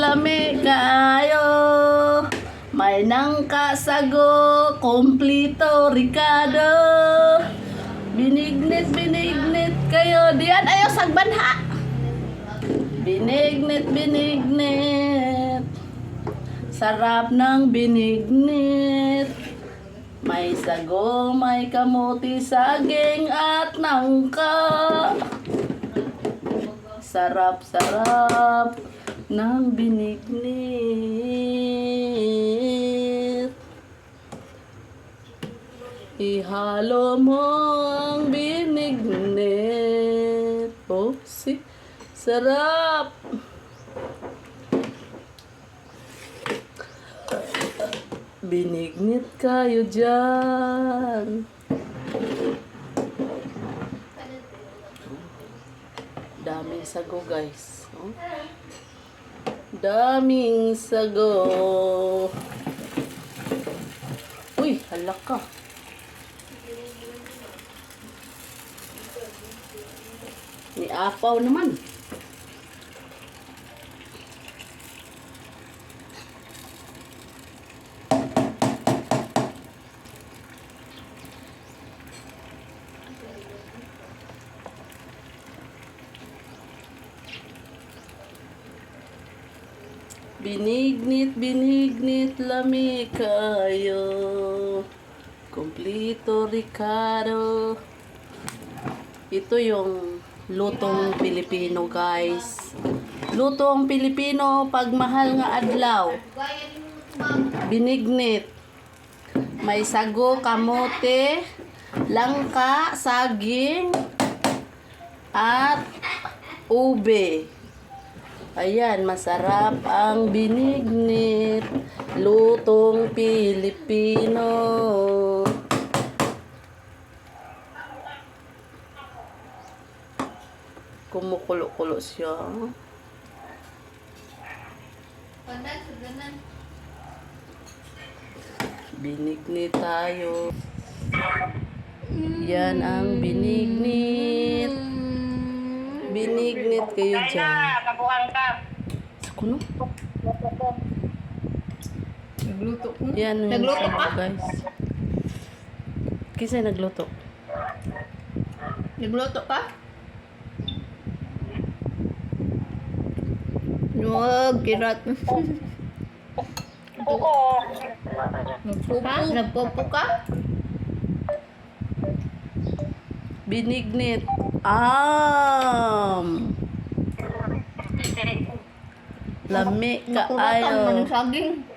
lami kaayo. May nangka sago, komplito Ricardo. Binignit, binignit kayo. Diyan ayo sagbanha. Binignit, binignit. Sarap ng binignit. May sago, may kamuti, saging at nangka. Sarap, sarap ng binignit. Ihalo mo ang binignit. Oh, si sarap. Binignit kayo dyan. Daming sago, guys. Oh. Daming sago. Uy, halak ka. Ni Apaw naman. Binignit, binignit, lami kayo. Complito Ricardo. Ito yung lutong Pilipino, guys. Lutong Pilipino, pagmahal nga adlaw. Binignit. May sago, kamote, langka, saging, at ube. Ayan, masarap ang binignit. Lutong Pilipino. Kumukulo-kulo siya. Binignit tayo. Yan ang binignit. Binignit kayo dyan. Kabuhan ka. Sa kuno? Nagluto ko. Yan yung Nagluto sago, ka? guys. Kisay nagluto. Nagluto ka? Huwag, kirat. Oo. Nagpupo. Ha? Nagpupo ka? Binignit. Am. Lami ka man ayo. yung saging.